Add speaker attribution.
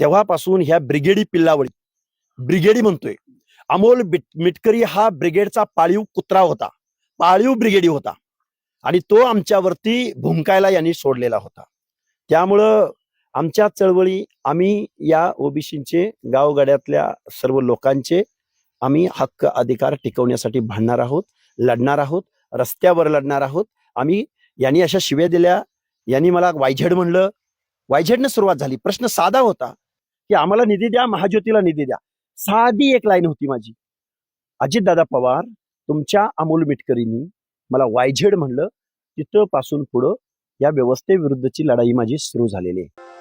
Speaker 1: तेव्हापासून ह्या ब्रिगेडी पिल्लावळी ब्रिगेडी म्हणतोय. अमोल मिटकरी हा ब्रिगेडचा पाळीव कुत्रा होता. पाळीव ब्रिगेडी होता. आणि तो आमच्यावरती भुंकायला यांनी सोडलेला होता. त्यामुळं आमच्या चळवळी आम्ही या ओबीसींचे गावगाड्यातल्या सर्व लोकांचे आम्ही हक्क अधिकार टिकवण्यासाठी भांडणार आहोत लढणार आहोत रस्त्यावर लढणार आहोत. आम्ही यांनी अशा शिव्या दिल्या. यांनी मला वायझेड म्हणलं. वायझेडनं सुरुवात झाली. प्रश्न साधा होता की आम्हाला निधी द्या महाज्योतीला निधी द्या. साधी एक लाईन होती माझी. अजितदादा पवार तुमच्या अमोल मिटकरींनी मला वायझेड म्हणलं. तिथं पासून पुढं या व्यवस्थेविरुद्धची लढाई माझी सुरू झालेली आहे.